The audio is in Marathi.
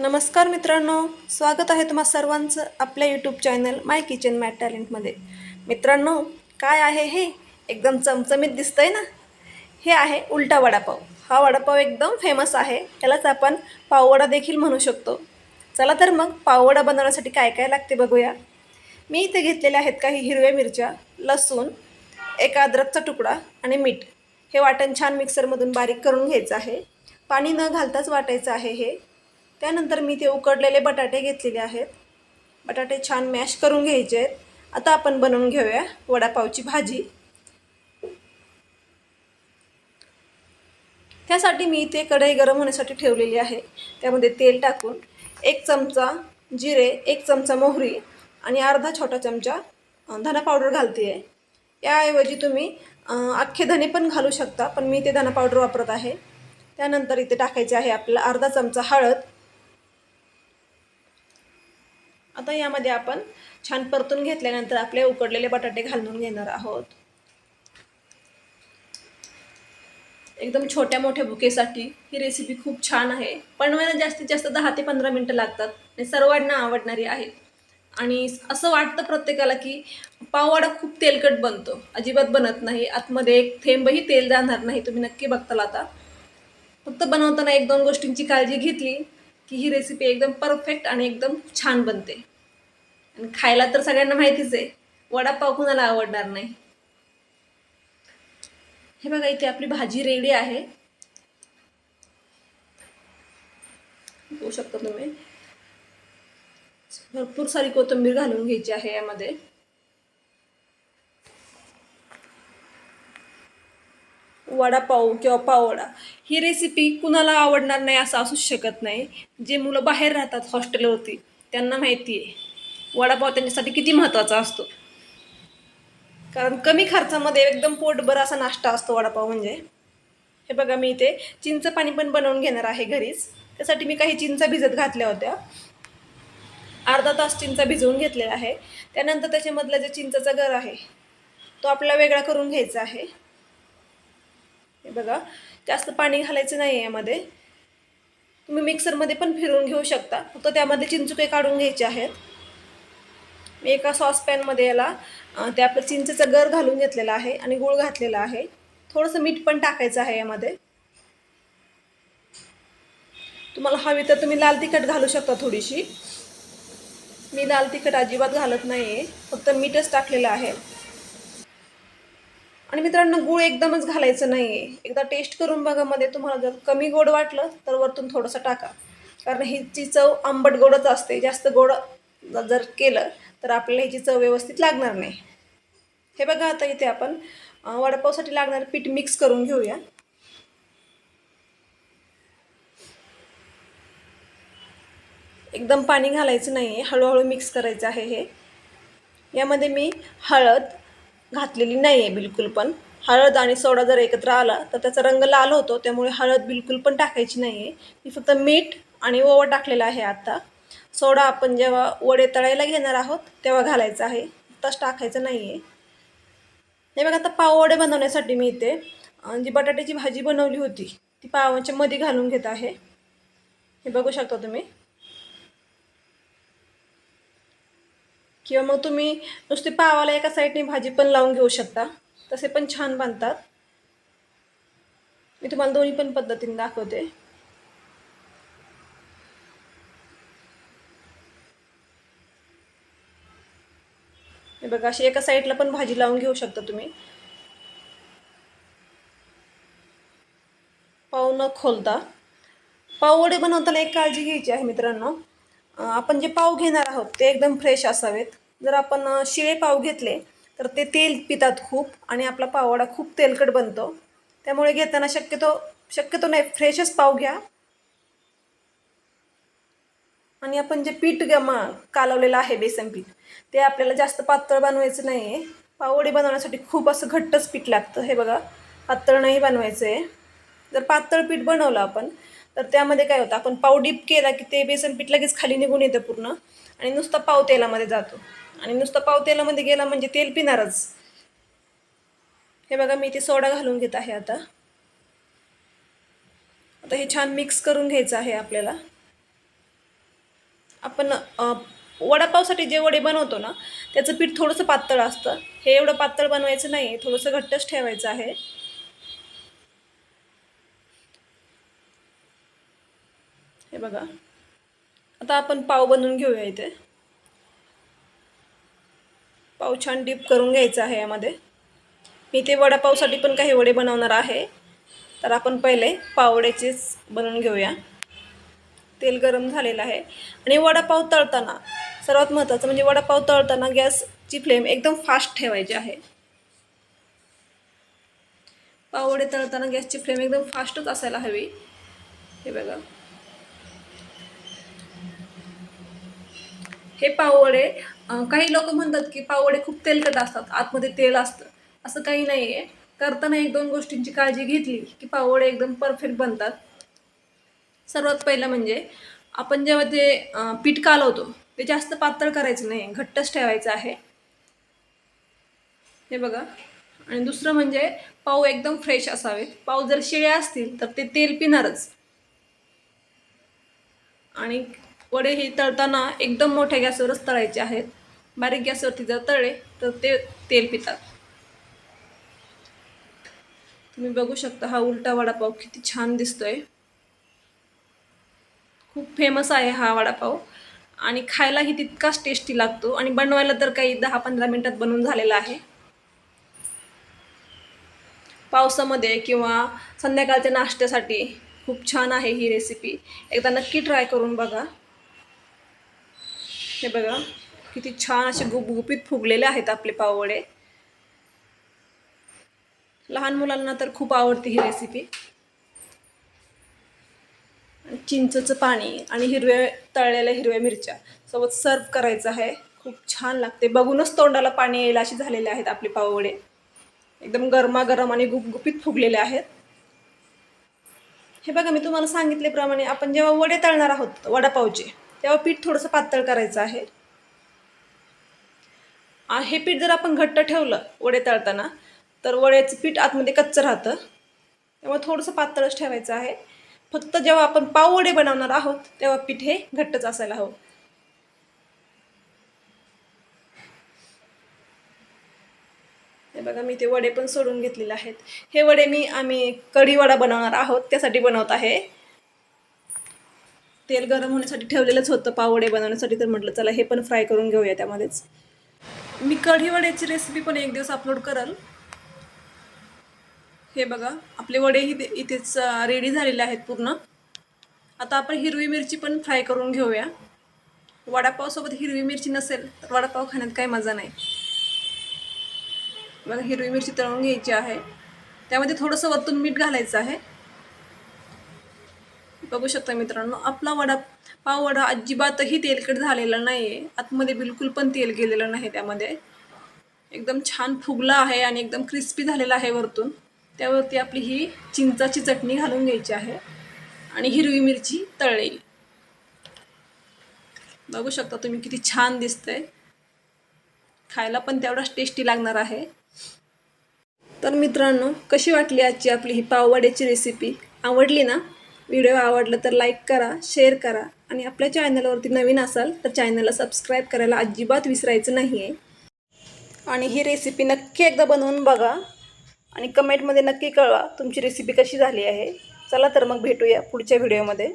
नमस्कार मित्रांनो स्वागत आहे तुम्हा सर्वांचं आपल्या YouTube channel my kitchen mat टॅलेंटमध्ये मित्रांनो काय आहे हे? एकदम चमचमीत दिसतंय ना? हे आहे उलटा वडापाव. हा वडापाव एकदम फेमस आहे. त्यालाच आपण पाववडा देखील म्हणू शकतो. चला तर मग पाववडा बनवण्यासाठी काय काय लागते बघूया. मी इथे घेतलेले आहेत काही हिरव्या मिरच्या लसूण एक अद्रकचा तुकडा आणि मीठ. हे वाटण छान मिक्सरमधून बारीक करून घ्यायचं आहे. पाणी न घालताच वाटायचं आहे हे. त्यानंतर मी ते उकडलेले बटाटे घेतलेले आहेत. बटाटे छान मॅश करून घ्यायचे आहेत. आता आपण बनवून घेऊया वडापावची भाजी. त्यासाठी मी इथे कढई गरम होण्यासाठी ठेवलेली आहे. त्यामध्ये तेल टाकून एक चमचा जिरे एक चमचा मोहरी आणि अर्धा छोटा चमचा धना पावडर घालते आहे याऐवजी तुम्ही अख्खे धने पण घालू शकता पण मी ते धना पावडर वापरत आहे. त्यानंतर इथे टाकायचे आहे आपल्याला अर्धा चमचा हळद आता यामध्ये आपण छान परतून घेतल्यानंतर आपले उकडलेले बटाटे घालून घेणार आहोत. एकदम छोट्या मोठ्या भुकेसाठी ही रेसिपी खूप छान आहे. बनवायला जास्तीत जास्त दहा ते पंधरा मिनटं लागतात आणि सर्वांना आवडणारी आहे. आणि असं वाटतं प्रत्येकाला की पाववाडा खूप तेलकट बनतो. अजिबात बनत नाही. आतमध्ये एक थेंबही तेल जाणार नाही. तुम्ही नक्की बघताल आता. फक्त बनवताना एक दोन गोष्टींची काळजी घेतली. की ही रेसिपी एकदम परफेक्ट आणि एकदम छान बनते. आणि खायला तर सगळ्यांना माहितीच आहे वडापाव कुणाला आवडणार नाही. हे बघा इथे आपली भाजी रेडी आहे. बघू शकता तुम्ही. भरपूर सारी कोथिंबीर घालून घ्यायची आहे यामध्ये. वडापाव किंवा पाववडा ही रेसिपी कुणाला आवडणार नाही असं असूच शकत नाही. जे मुलं बाहेर राहतात हॉस्टेलवरती त्यांना माहिती आहे. वडापाव त्यांच्यासाठी किती महत्त्वाचा असतो. कारण कमी खर्चामध्ये एकदम पोटभर असा नाश्ता असतो वडापाव म्हणजे. हे बघा मी इथे चिंच पाणी पण बनवून घेणार आहे घरीच. त्यासाठी मी काही चिंचा भिजत घातल्या होत्या. अर्धा तास चिंचा भिजवून घेतलेला आहे. त्यानंतर त्याच्यामधला जे चिंचाचा घर आहे तो आपला वेगळा करून घ्यायचा आहे. हे बघा जास्त पाणी घालायचं नाही आहे यामध्ये. तुम्ही मिक्सरमध्ये पण फिरवून घेऊ शकता. फक्त त्यामध्ये चिंचुके काढून घ्यायचे आहेत. मी एका सॉसपॅनमध्ये याला अं, ते आपलं चिंचेचं गर घालून घेतलेला आहे आणि गूळ घातलेला आहे. थोडंसं मीठ पण टाकायचं आहे यामध्ये. तुम्हाला हवी तर तुम्ही लाल तिखट घालू शकता थोडीशी. मी लाल तिखट अजिबात घालत नाही आहे फक्त मीठच टाकलेलं आहे. आणि मित्रांनो गूळ एकदमच घालायचं नाही आहे एकदा टेस्ट करून बघा मध्ये तुम्हाला जर कमी गोड वाटलं तर वरतून थोडंसं टाका. कारण ह्याची चव आंबट गोडच असते. जास्त गोड जर केलं तर आपल्याला ह्याची चव व्यवस्थित लागणार नाही. हे बघा आता इथे आपण वडापावसाठी लागणारं पीठ मिक्स करून घेऊया. एकदम पाणी घालायचं नाही आहे हळूहळू मिक्स करायचं आहे हे. यामध्ये मी हळद घातलेली नाही आहे बिलकुल पण. हळद आणि सोडा जर एकत्र आला तर त्याचा रंग लाल होतो त्यामुळे हळद बिलकुल पण टाकायची नाही आहे मी फक्त मीठ आणि ओवा टाकलेला आहे आत्ता सोडा आपण जेव्हा वडे तळायला घेणार आहोत तेव्हा घालायचा आहे. तस टाकायचं नाही आहे हे बघा आता पाववडे बनवण्यासाठी मी इथे जी बटाट्याची भाजी बनवली होती ती पावांच्या मध्ये घालून घेत आहे. हे बघू शकता तुम्ही. किंवा मग तुम्ही नुसती पावाला एका साईडने भाजी पण लावून घेऊ शकता. तसे पण छान बांधतात मी तुम्हाला दोन्ही पण पद्धतीने दाखवते. हे बघा अशी एका साईडला पण भाजी लावून घेऊ शकता तुम्ही. पाव न खोलता. पाव वडे बनवताना एक काळजी घ्यायची आहे मित्रांनो. आपण जे पाव घेणार आहोत ते एकदम फ्रेश असावेत. जर आपण शिळे पाव घेतले तर ते तेल पितात खूप आणि आपला पावडा खूप तेलकट बनतो. त्यामुळे घेताना शक्यतो शक्यतो नाही फ्रेशच पाव घ्या. आणि आपण जे पीठ गमा कालवलेलं आहे बेसन पीठ ते आपल्याला जास्त पातळ बनवायचं नाही आहे पाववडी बनवण्यासाठी खूप असं घट्टच पीठ लागतं. हे बघा पातळ नाही बनवायचं आहे जर पातळ पीठ बनवलं आपण तर त्यामध्ये काय होतं आपण पाव डीप केला की ते बेसन पीठ लगेच खाली निघून येतं पूर्ण. आणि नुसतं पाव तेलामध्ये जातो. आणि नुसतं पाव तेलामध्ये गेला म्हणजे तेल पिणारच. हे बघा मी ते सोडा घालून घेत आहे आता. आता हे छान मिक्स करून घ्यायचं आहे आपल्याला. आपण वडापावसाठी जे वडे बनवतो ना त्याचं पीठ थोडंसं पातळ असतं. हे एवढं पातळ बनवायचं नाही थोडंसं घट्टच ठेवायचं आहे. बघा. आता आपण पाव बनवून घेऊया इथे. पाव छान डीप करून घ्यायचा आहे यामध्ये. मी ते वडापावसाठी पण काही वडे बनवणार आहे. तर आपण पहिले पावड्याचेच बनवून घेऊया. तेल गरम झालेलं आहे. आणि वडापाव तळताना सर्वात महत्त्वाचं म्हणजे वडापाव तळताना गॅसची फ्लेम एकदम फास्ट ठेवायची आहे. पावडे तळताना गॅसची फ्लेम एकदम फास्टच असायला हवी. हे बघा. हे पाववडे काही लोक म्हणतात की पाववडे खूप तेलकट असतात आतमध्ये तेल असतं असं काही नाही आहे करताना एक दोन गोष्टींची काळजी घेतली की पाववडे एकदम परफेक्ट बनतात. सर्वात पहिलं म्हणजे आपण जेव्हा ते पीठ कालवतो ते जास्त पातळ करायचं नाही घट्टच ठेवायचं आहे. हे बघा. आणि दुसरं म्हणजे पाव एकदम फ्रेश असावेत. पाव जर शिळे असतील तर ते तेल पिणारच. आणि वडे हे तळताना एकदम मोठ्या गॅसवरच तळायचे आहेत. बारीक गॅसवरती जर तळले तर ते तेल पितात. तुम्ही बघू शकता हा उलटा वडापाव किती छान दिसतोय. खूप फेमस आहे हा वडापाव. आणि खायलाही तितकाच टेस्टी लागतो. आणि बनवायला तर काही दहा पंधरा मिनटात बनवून झालेला आहे. पावसामध्ये किंवा संध्याकाळच्या नाश्त्यासाठी खूप छान आहे ही रेसिपी एकदा नक्की ट्राय करून बघा. हे बघा किती छान असे गुपगुपीत फुगलेले आहेत आपले पाववडे. लहान मुलांना तर खूप आवडते ही रेसिपी चिंचचं पाणी आणि हिरव्या तळलेल्या हिरव्या मिरच्या सोबत सर्व करायचं आहे. खूप छान लागते. बघूनच तोंडाला पाणी येईल असे झालेले आहेत आपले पाववडे. एकदम गरमागरम आणि गुपगुपीत फुगलेले आहेत. हे बघा मी तुम्हाला सांगितल्याप्रमाणे आपण जेव्हा वडे तळणार आहोत वडापावचे तेव्हा पीठ थोडंसं पातळ करायचं आहे. हे पीठ जर आपण घट्ट ठेवलं वडे तळताना तर वड्याचं पीठ आतमध्ये कच्चं राहतं. त्यामुळे थोडंसं पातळच ठेवायचं आहे. फक्त जेव्हा आपण पाव वडे बनवणार आहोत तेव्हा पीठ हे घट्टच असायला हवं. हे बघा मी ते वडे पण सोडून घेतलेले आहेत. हे वडे मी आम्ही कढीवडा बनवणार आहोत त्यासाठी बनवत आहे. तेल गरम होण्यासाठी ठेवलेलंच होतं पावडे बनवण्यासाठी तर म्हटलं चला हे पण फ्राय करून घेऊया त्यामध्येच. मी कढी वड्याची रेसिपी पण एक दिवस अपलोड करल. हे बघा आपले वडे इथे इथेच रेडी झालेले आहेत पूर्ण. आता आपण हिरवी मिरची पण फ्राय करून घेऊया. वडापावसोबत हिरवी मिरची नसेल तर वडापाव खाण्यात काही मजा नाही. बघा हिरवी मिरची तळून घ्यायची आहे. त्यामध्ये थोडंसं वरतून मीठ घालायचं आहे. बघू शकता मित्रांनो आपला वडा पाव वडा अजिबातही तेलकट झालेला नाही आहे आतमध्ये बिलकुल पण तेल गेलेलं नाही त्यामध्ये. एकदम छान फुगला आहे आणि एकदम क्रिस्पी झालेला आहे वरतून. त्यावरती आपली ही चिंचाची चटणी घालून घ्यायची आहे. आणि हिरवी मिरची तळलेली. बघू शकता तुम्ही किती छान दिसतंय. खायला पण तेवढाच टेस्टी लागणार आहे. तर मित्रांनो कशी वाटली आजची आपली ही पाववाड्याची रेसिपी आवडली ना? व्हिडिओ आवडलं तर लाईक करा शेअर करा आणि आपल्या चॅनलवरती नवीन असाल तर चॅनलला सबस्क्राईब करायला अजिबात विसरायचं नाही आहे आणि ही रेसिपी नक्की एकदा बनवून बघा आणि कमेंटमध्ये नक्की कळवा तुमची रेसिपी कशी झाली आहे. चला तर मग भेटूया पुढच्या व्हिडिओमध्ये